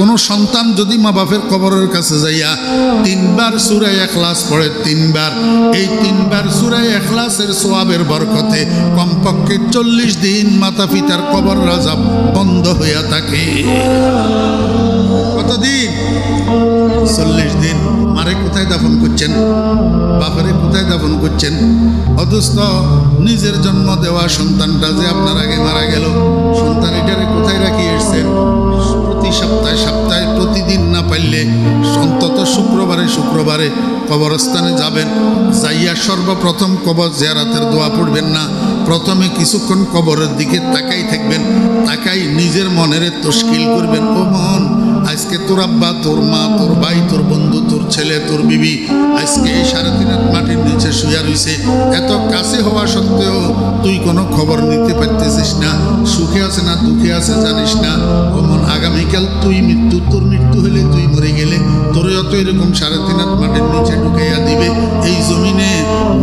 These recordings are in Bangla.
কোনো সন্তান যদি মা বাপের কবরের কাছে যাইয়া তিনবার সুরাই এখলাস পড়ে, তিনবার। এই তিনবার সুরাই এখলাসের সোয়াবের বরকতে কমপক্ষে চল্লিশ দিন মাতা পিতার কবর রাজা বন্ধ হইয়া থাকে। কতদিন? চল্লিশ দিন। মারে কোথায় দাফন করছেন? বাপারে কোথায় দাফন করছেন? অথচ নিজের জন্ম দেওয়া সন্তানটা যে আপনার আগে মারা গেল, সন্তান এটারে কোথায় রাখি এসছেন? সপ্তাহে সপ্তাহে প্রতিদিন না পাইলে অন্তত শুক্রবারে শুক্রবারে কবরস্থানে যাবেন, যাইয়া সর্বপ্রথম কবর জেয়ারাতের দোয়া পড়বেন না। প্রথমে কিছুক্ষণ কবরের দিকে তাকাই থাকবেন, তাকাই নিজের মনের তশকিল করবেন। ও মন আজকে তোর আব্বা, তোর মা, তোর ভাই, তোর বন্ধু, তোর ছেলে, তোর বিবি আজকে এই সাড়ে তিন মাটির নিচে শুয়া রইছে। এত কাছে হওয়া সত্ত্বেও তুই কোনো খবর নিতে পারতেছিস না। সুখে আছে না দুঃখে আছে জানিস না। অমন আগামীকাল তুই মৃত্যু, তোর মৃত্যু হলে তুই মরে গেলে তোরে অত এরকম সাড়ে তিন মাটির নিচে ঢুকাইয়া দিবে। এই জমিনে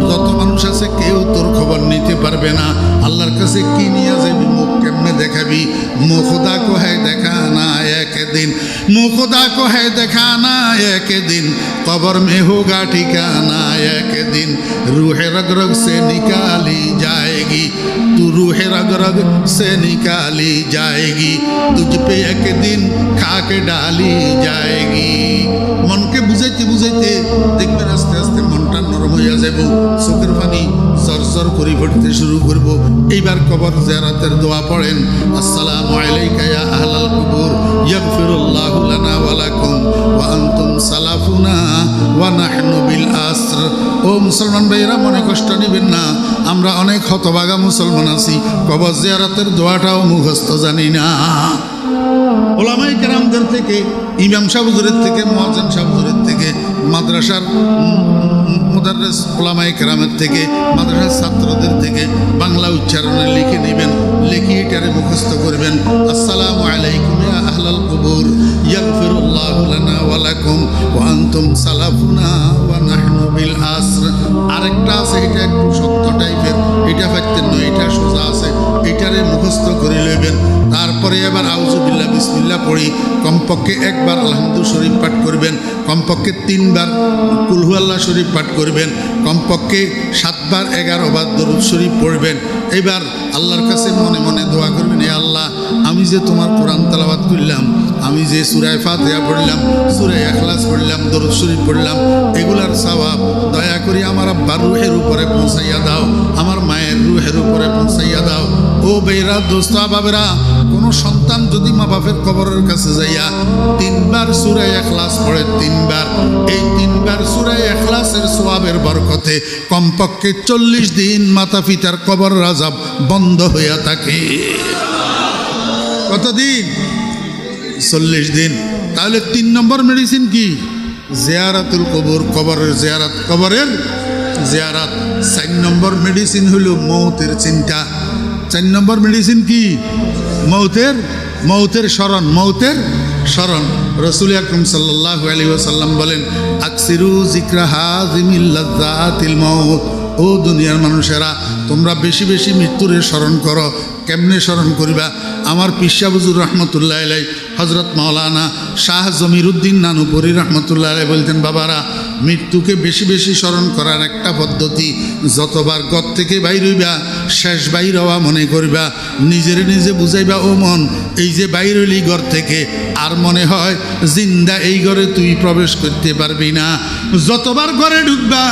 যত মানুষ আছে কেউ তোর খবর নিতে পারবে না। আল্লাহর কাছে কি নিয়ে যাবি, মুখ কেমনে দেখাবি? মুখদা কো হ্যায় দেখা না একদিন মুখদা को है दिखाना एक दिन कब्र में होगा ठिकाना एक दिन रूह रग रग से निकाली जाएगी तू रूह रग रग से निकाली जाएगी तुझ पे एक दिन खाक डाली जाएगी মনকে বুঝাইতে বুঝাইতে দেখবেন আস্তে আস্তে মনটা নরম হইয়া যাব চোখের পানি জরজর করে পড়তে শুরু করব। এইবার কবর জিয়ারাতের দোয়া পড়েন। আসসালামু আলাইকা ইয়া আহলাল কুবুর, ইয়াগফিরুল্লাহু লানা ওয়া লাকুম, ওয়া আনতুম সালাফুনা ওয়া নাহনু বিল আসর। ও মুসলমান ভাইরা মনে কষ্ট নেবেন না, আমরা অনেক হতভাগা মুসলমান আছি। কবর জিয়ারাতের দোয়াটাও মুখস্থ জানি না। ওলামাই কেরামদের থেকে, ইমাম সাহুজুরের থেকে মহাজন সাহুজুরের থেকে, মাদ্রাসার মুদারেস ওলামাই কেরামের থেকে, মাদ্রাসার ছাত্রদের থেকে বাংলা উচ্চারণে লিখে নেবেন, লিখে এটারে মুখস্থ করবেন। আসসালামু এবার আউজুবিল্লাহ বিসমিল্লাহ পড়ি। কমপক্ষে একবার আলহামদু শরীফ পাঠ করবেন, কমপক্ষে তিনবার কুলহু আল্লাহ শরীফ পাঠ করবেন, কমপক্ষে সাতবার এগারো বার দরুদ শরীফ পড়বেন। এবার আল্লাহর কাছে মনে মনে দোয়া করবেন, এ আল্লাহ, আমি যে তোমার কোরআন তালাবাদ করলাম, আমি যে সুরায় ফাতেহা পড়লাম, সুরায় এখলাস পড়লাম, দরুদ শরীফ পড়লাম, এগুলার সওয়াব দয়া করে আমার আব্বার রুহের উপরে পৌঁছাইয়া দাও, আমার মায়ের রুহের উপরে পৌঁছাইয়া দাও। ও বেরা দোস্তা বাবেরা কোনো সন্তান যদি মা বাপের কবরের কাছে যাইয়া তিনবার সুরায় এখলাস পড়ে, তিনবার। এই তিনবার সুরায় এখলাসের সোয়াবের বরকতে কমপক্ষে চল্লিশ দিন মাতা পিতার কবর রাজাব বন্ধ হইয়া থাকে। কতদিন? চল্লিশ দিন। তাহলে তিন নম্বর মেডিসিন কি? জিয়ারাতুল কবর, কবরের জিয়ারাত কবরের জিয়ারাত। চার নম্বর মেডিসিন হইল মৌতের চিন্তা। চার নম্বর মেডিসিন কি? মৌতের মৌতের স্মরণ মৌতের স্মরণ। রসুল আকরম সাল্লাহ আলী ওসাল্লাম বলেন, আকসিরু জিক্রা হাজিমিল্লাতিল মৌত ও দুনিয়ার মানুষেরা, তোমরা বেশি বেশি মৃত্যুরে স্মরণ করো। কেমনে স্মরণ করিবা? আমার পিসাবুজুর রহমতুল্লাহ আলাই হজরত মাওলানা শাহ জমিরুদ্দিন নানুপুরি রহমতুল্লাহ বলতেন, বাবারা, মৃত্যুকে বেশি বেশি স্মরণ করার একটা পদ্ধতি। যতবার গত থেকে বাইর হইবা, শেষ বাইর হওয়া মনে করিবা। নিজের নিজে বুঝাইবা, ও মন, এই যে বাইর হইলি ঘর থেকে, আর মনে হয় জিন্দা এই ঘরে তুই প্রবেশ করতে পারবি না। যতবার ঘরে ঢুকবা,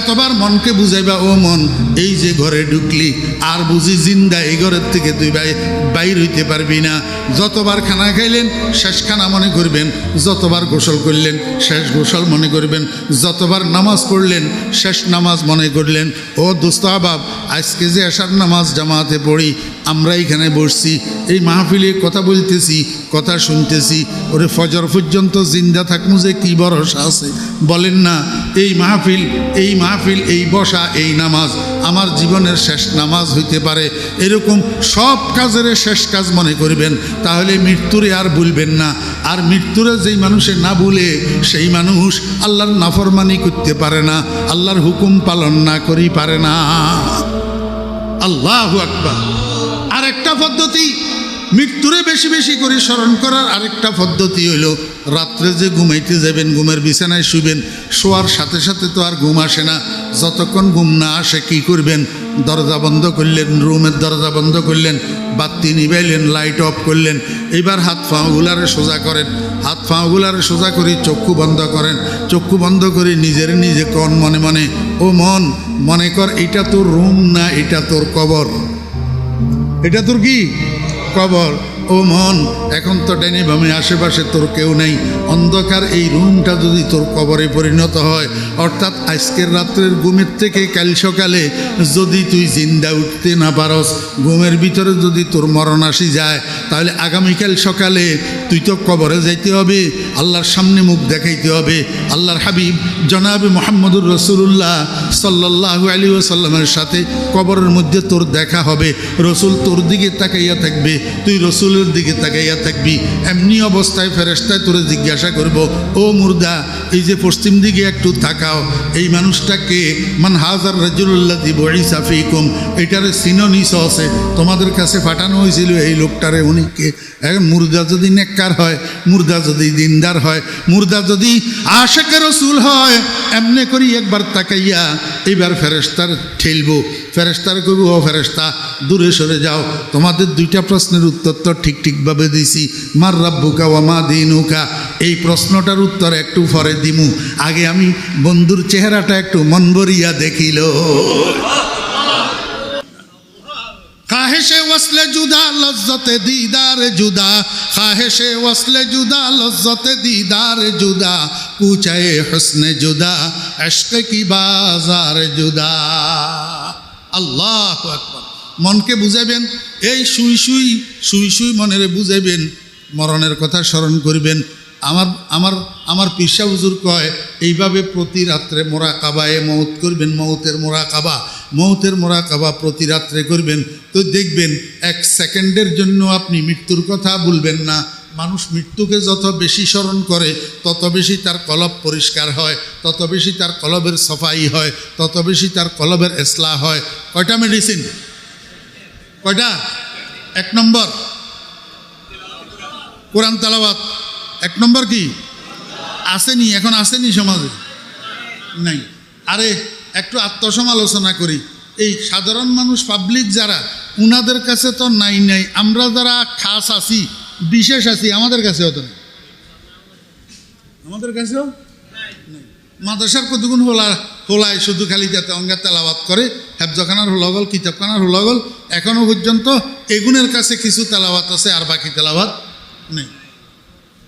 এতবার মনকে বুঝাইবা, ও মন, এই যে ঘরে ঢুকলি, আর বুঝি জিন্দা এই ঘরের থেকে তুই বাই বাইর হইতে পারবি না। যতবার খানা খাইলেন শেষ খানা মনে করবেন, যতবার গোসল করলেন, শেষ গোসল মনে করবেন, যতবার নামাজ পড়লেন, শেষ নামাজ মনে করলেন, ও দোস্ত আবাব, আজকে যে আসার নামাজ জামাতে পড়ি আমরা এখানে বসছি, এই মাহফিলে কথা বলতেছি, কথা শুনতেছি। ওরে ফজর পর্যন্ত জিন্দা থাকমু যে কী ভরসা আছে। বলেন না, এই মাহফিল এই মাহফিল, এই বসা, এই নামাজ, আমার জীবনের শেষ নামাজ হইতে পারে। এরকম সব কাজের শেষ কাজ মনে করবেন, তাহলে মৃত্যুরে আর ভুলবেন না। আর মৃত্যুরে যেই মানুষে না ভুলে, সেই মানুষ আল্লাহর নাফরমানি করতে পারে না, আল্লাহর হুকুম পালন না করি পারে না। আল্লাহ একটা পদ্ধতি। মৃত্যুরে বেশি বেশি করে স্মরণ করার আরেকটা পদ্ধতি হইল, রাত্রে যে ঘুমাইতে যাবেন, ঘুমের বিছানায় শুবেন শোয়ার সাথে সাথে তো আর ঘুম আসে না। যতক্ষণ ঘুম না আসে, কি করবেন? দরজা বন্ধ করলেন, রুমের দরজা বন্ধ করলেন, বাতি নিবাইলেন লাইট অফ করলেন। এবার হাত পাগুলারে সোজা করেন। হাত পাগুলারে সোজা করে চক্ষু বন্ধ করেন। চক্ষু বন্ধ করে নিজের নিজে কন মনে মনে, ও মন, মনে কর, এটা তোর রুম না, এটা তোর কবর। এটা তোর কি? কবর। ও মন, এখন তো ডেনি বামে আশেপাশে তোর কেউ নেই। অন্ধকার এই রুমটা যদি তোর কবরে পরিণত হয়, অর্থাৎ আজকের রাত্রের ঘুমের থেকে কাল সকালে যদি তুই জিন্দা উঠতে না পারস, ঘুমের ভিতরে যদি তোর মরণ আসি যায়, তাহলে আগামীকাল সকালে তুই তো কবরে যাইতে হবে, আল্লাহর সামনে মুখ দেখাইতে হবে। আল্লাহর হাবিব জনাবে মোহাম্মদুর রসুল্লাহ সাল্লাহ আলী ওসাল্লামের সাথে কবরের মধ্যে তোর দেখা হবে। রসুল তোর দিকে তাকাইয়া থাকবে। তুই রসুলের দিকে তাকাইয়া থাকবি, এমনি অবস্থায় ফেরেস্তায় তোরে জিজ্ঞাসা করব, ও মুর্দা, এই যে পশ্চিম দিকে একটু তাকাও, এই মানুষটাকে মান হাজার রাজুল্লাহ দিব সাফিকুম এটার সিনোনিস আছে, তোমাদের কাছে পাঠানো হয়েছিল এই লোকটারে উনিকে মুর্দা যদি নেককার হয়, মুর্দা যদি দিনদার হয়, মুর্দা যদি আশেকে রসুল হয়, এমনি করি একবার তাকাইয়া এইবার ফেরেস্তার ঠেলবো। ফেরেস্তার করব ও ফেরেস্তা দূরে সরে যাও। তোমাদের দুইটা প্রশ্নের উত্তর তো ঠিক ঠিকভাবে দিছি। মার রাব্বুকা ও মা দিনুকা? এই প্রশ্নটার উত্তর একটু পরে দিমু। আগে আমি বন্ধুর চেহারাটা একটু মন ভরিয়া দেখিল। খাহেশে ওয়াসলে জুদা, লজ্জতে দিদার জুদা। খাহেশে ওয়াসলে জুদা, লজ্জতে দিদার জুদা। পুচায়ে হসনে জুদা, এশক কি বাজার জুদা। আল্লাহ আকবার। মনকে বুঝাবেন, এই শুই শুই শুই শুই মনের বুঝাবেন, মরণের কথা স্মরণ করবেন। আমার আমার আমার পিসা হুজুর কয়, এইভাবে প্রতি রাত্রে মোরা কাবায় মৌত করবেন মৌতের মোরা কাবা মৌতের মোরা কাবা প্রতি রাত্রে করবেন। তো দেখবেন, এক সেকেন্ডের জন্য আপনি মৃত্যুর কথা বলবেন না। মানুষ মৃত্যুকে যত বেশি স্মরণ করে, তত বেশি তার কলব পরিষ্কার হয়, তত বেশি তার কলবের সফাই হয়, তত বেশি তার কলবের এসলা হয়। কয়টা মেডিসিন কয়টা? এক নম্বর। কোরআন তালাবাত এক নম্বর কি? আসেনি, এখন আসেনি সমাজে। নাই। আরে একটু আত্মসমালোচনা করি। এই সাধারণ মানুষ পাবলিক যারা, উনাদের কাছে তো নাই নাই, আমরা যারা খাস আছি, বিশেষ আছি, আমাদের কাছেও তো নেই। আমাদের কাছেও? মাদ্রাসার কতগুণ হোলা হোলায় শুধু খালি যাতে অঙ্গা তেলাবাত করে, হেফজখানার হোলাগল, কিতাবখানার হোলাগল এখনও পর্যন্ত এগুনের কাছে কিছু তেলাবাত আছে, আর বাকি তেলাবাত নেই।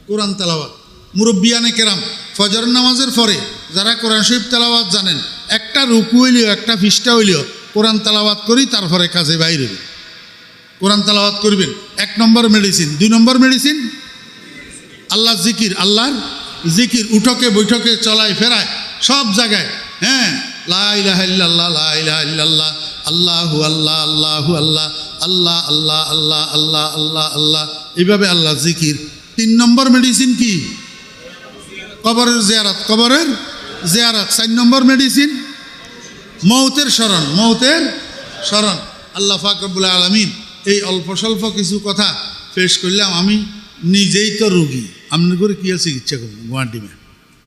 কোরআন তেলাওয়াত। মুরব্বিয়ানে কেরাম ফজর নামাজের পরে যারা কোরআন শরীফ তেলাওয়াত জানেন একটা রুকু হইলেও, একটা ফিস্টা হইলেও কোরআন তেলাওয়াত করি, তারপরে কাজে বাইরে কোরআন তেলাওয়াত করবেন। এক নম্বর মেডিসিন দুই নম্বর মেডিসিন আল্লাহ জিকির। আল্লাহর জিকির। উঠকে, বৈঠকে, চলায়, ফেরায়, সব জায়গায়। হ্যাঁ? লাইলাহাল্লাহ লাইলাহাল্লাহ আল্লাহু আল্লাহ আল্লাহু আল্লাহ আল্লাহ আল্লাহ আল্লাহ আল্লাহ আল্লাহ আল্লাহ। এইভাবে আল্লাহ জিকির। তিন নম্বর মেডিসিন কি? কবরের জিয়ারাত। কবরের জিয়ারাত। চার নম্বর মেডিসিন মৌতের স্মরণ মৌতের স্মরণ। আল্লাহ ফাকরবুল আলমিন এই অল্প স্বল্প কিছু কথা পেশ করলাম। আমি নিজেই তো রুগী। আপনি করে কী ইচ্ছা করব গুয়াহাটি মে